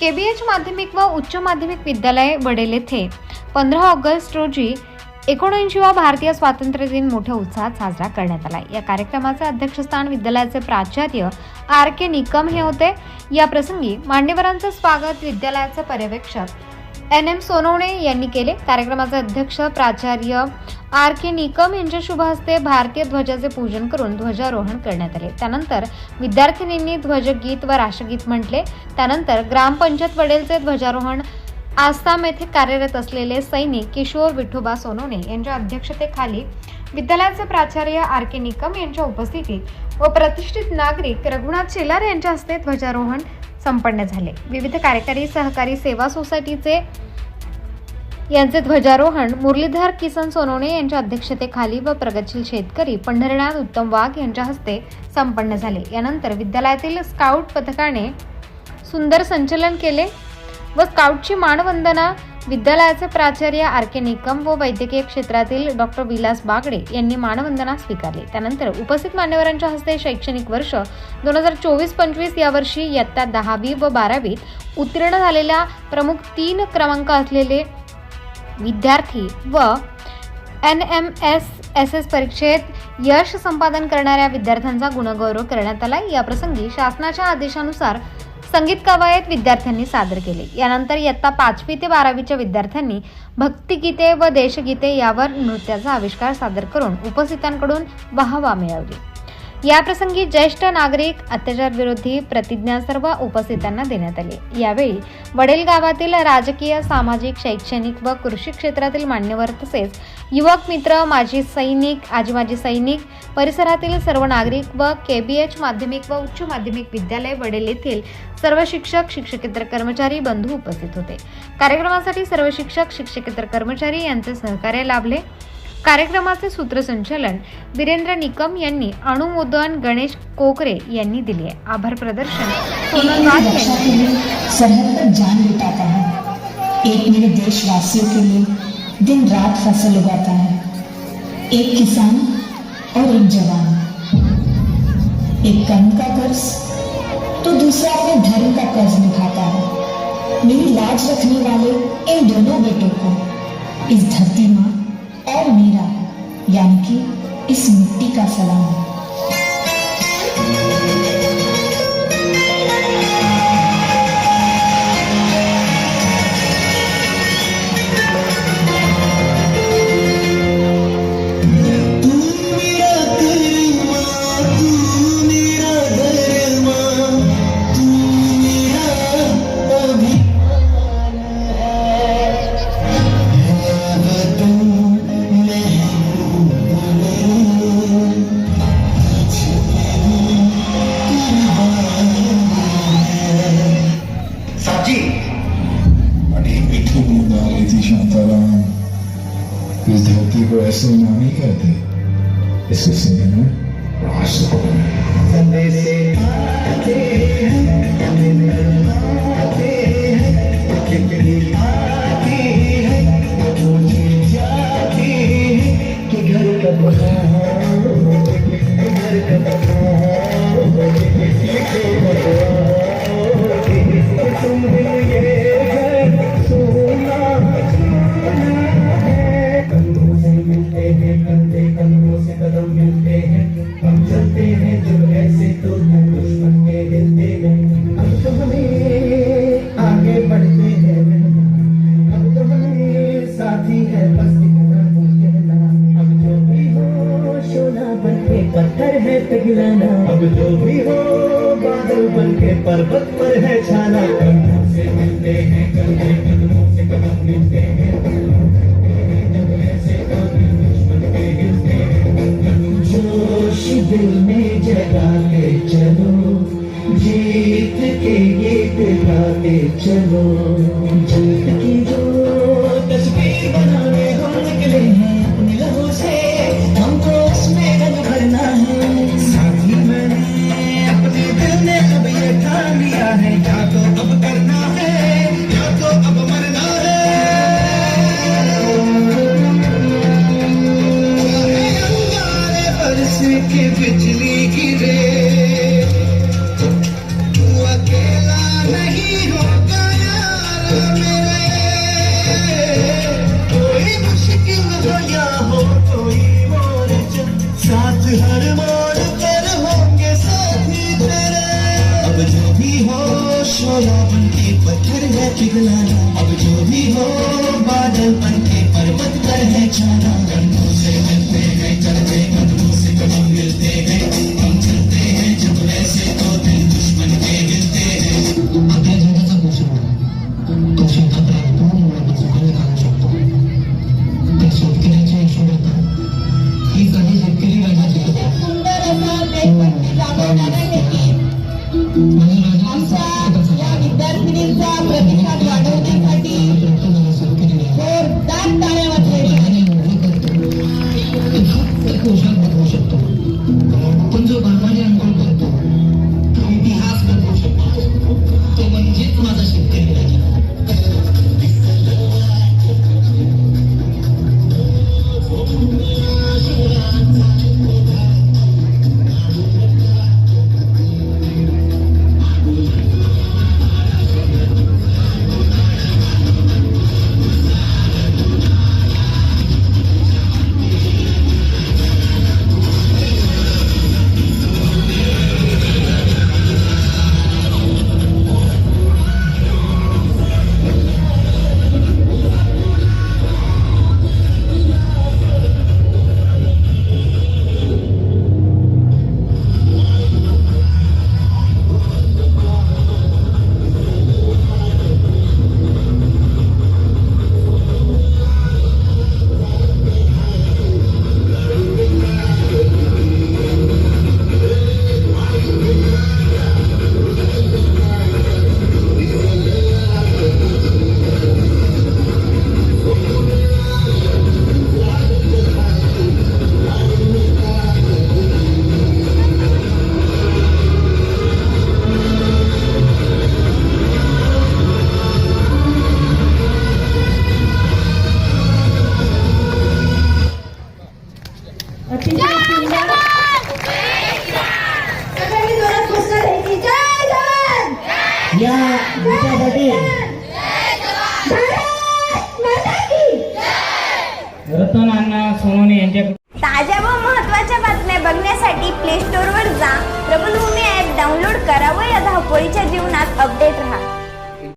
केबीएच माध्यमिक व उच्च माध्यमिक विद्यालय वडेल येथे पंधरा ऑगस्ट रोजी एकोणऐंशीवा भारतीय स्वातंत्र्य दिन मोठ्या उत्साहात साजरा करण्यात आला. या कार्यक्रमाचे अध्यक्षस्थान विद्यालयाचे प्राचार्य आर के निकम हे होते. या प्रसंगी मान्यवरांचं स्वागत विद्यालयाचे पर्यवेक्षक एन एम सोनवणे यांनी केले. कार्यक्रमाचे अध्यक्ष प्राचार्य आर के निकम यांच्या शुभ हस्ते भारतीय ध्वजाचे पूजन करून ध्वजारोहण करण्यात आले. त्यानंतर विद्यार्थिनींनी ध्वजगीत व राष्ट्रगीत म्हटले. त्यानंतर ग्रामपंचायत वडेलचे ध्वजारोहण आसाम येथे कार्यरत असलेले सैनिक किशोर विठोबा सोनवणे यांच्या अध्यक्षतेखाली विद्यालयाचे प्राचार्य आर के निकम यांच्या उपस्थितीत व प्रतिष्ठित नागरिक रघुनाथ शेलार यांच्या हस्ते ध्वजारोहण संपन्न झाले. विविध कार्यकारी सहकारी सेवा सोसायटीचे यांचे ध्वजारोहण मुरलीधर किसन सोनवणे यांच्या अध्यक्षतेखाली व प्रगतशील शेतकरी पंढरीनाथ उत्तम वाघ यांच्या हस्ते संपन्न झाले. यानंतर विद्यालयातील स्काउट पथकाने सुंदर संचलन केले व स्काउटची मानवंदना विद्यालयाचे प्राचार्य आर के निकम व वैद्यकीय क्षेत्रातील डॉक्टर विलास बागडे यांनी मानवंदना स्वीकारली. त्यानंतर उपस्थित मान्यवरांच्या हस्ते शैक्षणिक वर्ष दोन हजार चोवीस पंचवीस या वर्षी इयत्ता दहावी व बारावीत उत्तीर्ण झालेल्या प्रमुख तीन क्रमांक असलेले विद्यार्थी व N M S S S परीक्षेत यश संपादन करणाऱ्या विद्यार्थ्यांचा गुणगौरव करण्यात आला याप्रसंगी शासनाच्या आदेशानुसार संगीत कवायत विद्यार्थ्यांनी सादर केले. यानंतर इयत्ता पाचवी ते बारावीच्या विद्यार्थ्यांनी भक्तिगीते व देशगीते यावर नृत्याचा आविष्कार सादर करून उपस्थितांकडून वाहवा मिळवली. याप्रसंगी ज्येष्ठ नागरिक अत्याचार विरोधी प्रतिज्ञा सर्व उपस्थितांना देण्यात आली. यावेळी वडेल गावातील राजकीय सामाजिक शैक्षणिक व कृषी क्षेत्रातील मान्यवर तसेच युवक मित्र माजी सैनिक आजी माजी सैनिक परिसरातील सर्व नागरिक व केबीएच माध्यमिक व उच्च माध्यमिक विद्यालय वडेल येथील सर्व शिक्षक शिक्षकेतर कर्मचारी बंधू उपस्थित होते. कार्यक्रमासाठी सर्व शिक्षक शिक्षकेतर कर्मचारी यांचे सहकार्य लाभले. कार्यक्रमाचे सूत्रसंचालन वीरेंद्र निकम यांनी अणुमोदन गणेश कोकरे यांनी दिले आहे. आभार प्रदर्शन सोनल वाघ सरहद जान है। एक मेरे देशवासियों के लिए दिन रात फसल उगाता है। एक किसान और एक जवान। एक कर्म का कर्ज तो दूसरा अपने धर्म का कर्ज निभाता है। मेरी लाज रखने वाले इन दोनों बेटों को इस धरती माँ मेरा यानी कि इस मिट्टी का सलाम. इस धरती को ऐसे नानी कहते इसके सीने में रास रखो संदेशे है पिघलाना अब जो भी हो बादल बन के पर्वत पर है छाना कंधों से मिलते हैं कंधे कंधों से कदम मिलते हैं तो दिल में जगा के चलो, जीत के गीत गाते चलो, जीत पर्वत पर है जाना